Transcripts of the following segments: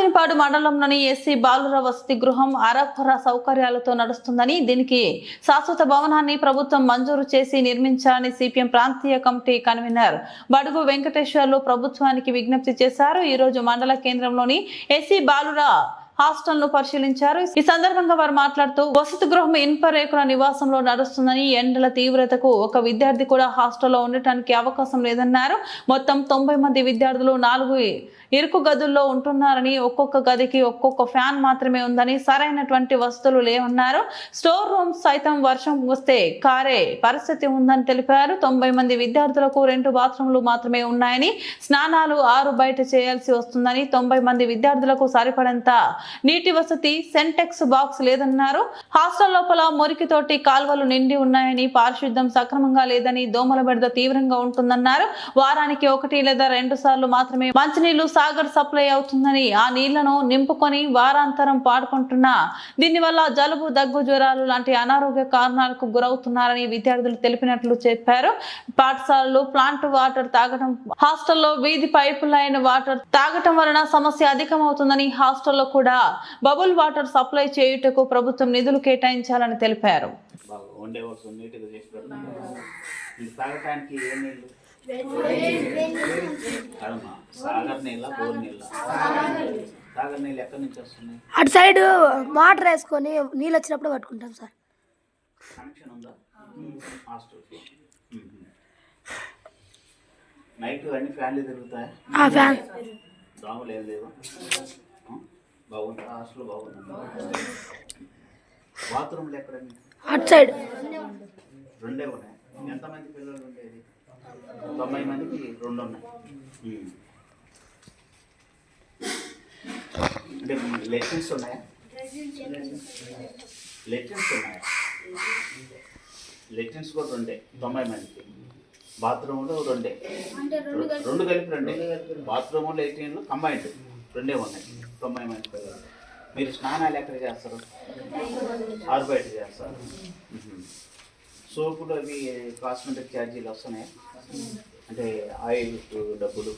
మోత్పాడు మండలంలోని ఎస్సీ బాలుర వసతి గృహం అరకొర సౌకర్యాలతో నడుస్తుందని దీనికి శాశ్వత భవనాన్ని ప్రభుత్వం మంజూరు చేసి నిర్మించాలని సిపిఎం ప్రాంతీయ కమిటీ కన్వీనర్ బడుగు వెంకటేశ్వర్లు ప్రభుత్వానికి విజ్ఞప్తి చేశారు. ఈ రోజు మండల కేంద్రంలోని ఎస్సీ బాలుర హాస్టల్ను పరిశీలించారు. ఈ సందర్భంగా వారు మాట్లాడుతూ వసతి గృహం ఇనుప రేకుల నివాసంలో నడుస్తుందని ఎండల తీవ్రతకు ఒక విద్యార్థి కూడా హాస్టల్లో ఉండటానికి అవకాశం లేదన్నారు. మొత్తం తొంభై మంది విద్యార్థులు నాలుగు ఇరుకు గదుల్లో ఉంటున్నారని ఒక్కొక్క గదికి ఒక్కొక్క ఫ్యాన్ మాత్రమే ఉందని సరైనటువంటి వసతులు లేవన్నారు. స్టోర్ రూమ్స్ సైతం వర్షం వస్తే కారే పరిస్థితి ఉందని తెలిపారు. తొంభై మంది విద్యార్థులకు రెండు బాత్రూంలు మాత్రమే ఉన్నాయని స్నానాలు ఆరు బయట చేయాల్సి వస్తుందని తొంభై మంది విద్యార్థులకు సరిపడంత నీటి వసతి సెంటెక్స్ బాక్స్ లేదన్నారు. హాస్టల్ లోపల మురికితోటి కాల్వలు నిండి ఉన్నాయని పారిశుద్ధ్యం సక్రమంగా లేదని దోమల బెడద తీవ్రంగా ఉంటుందన్నారు. వారానికి ఒకటి లేదా రెండు సార్లు మాత్రమే మంచినీళ్ళు సాగర్ సప్లై అవుతుందని ఆ నీళ్ళను నింపుకొని వారాంతరం పాడుకుంటున్నా. దీనివల్ల జలుబు దగ్గు జ్వరాలు లాంటి అనారోగ్య కారణాలకు గురవుతున్నారని విద్యార్థులు తెలిపినట్లు చెప్పారు. పాఠశాలలు ప్లాంట్ వాటర్ తాగడం హాస్టల్లో వీధి పైపు లైన్ వాటర్ తాగటం వలన సమస్య అధికమవుతుందని హాస్టల్లో కూడా బబుల్ వాటర్ సప్లై చేయుటకు ప్రభుత్వం నిధులు కేటాయించాలని తెలిపారు. అటు సైడ్ వాటర్ వేసుకొని నీళ్ళు వచ్చినప్పుడు పట్టుకుంటాం సార్. కనెక్షన్ ఉందా హాస్టల్కి నైట్ అన్ని ఫ్యాన్లు తిరుగుతాయా? ఆ ఫ్యాన్. దోమలు ఏం లేవా? ఆ? బాగుంది. హాస్టల్ బాగుంది. బాత్రూమ్లు ఎక్కడ మీకు అటు సైడ్. రెండే ఉన్నాయి. ఎంతమంది పిల్లలు ఉండేది? తొంభై మందికి రెండు ఉన్నాయి. ఉమ్. అంటే లెసన్స్ ఉన్నాయా? కూడా రెండే. తొంభై మందికి. రెండే. రె- రెండు. కలిపి రెండే. బాత్రూమ్ లెట్రిన్లు కంబైన్డ్. రెండే ఉన్నాయి. తొంభై మంది పిల్లలు. మీరు స్నానాలు ఎక్కడ చేస్తారు? ఆరు బయట చేస్తారు. సోపులు అవి కాస్మెటిక్ ఛార్జీలు వస్తున్నాయి? అంటే ఆయిల్ డబ్బులు.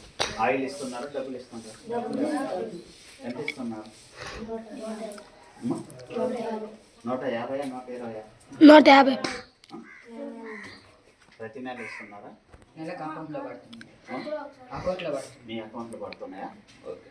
ఆయిల్ ఇస్తున్నారు? డబ్బులు ఇస్తున్నారు ఎంత ఇస్తున్నారు? నూట యాభై నూట ఇరవై నూట యాభై. ప్రతి నెల ఇస్తున్నారా? నెలకు అకౌంట్లో పడుతుంది? అకౌంట్లో పడుతుంది. మీ అకౌంట్లో పడుతున్నాయా? ఓకే.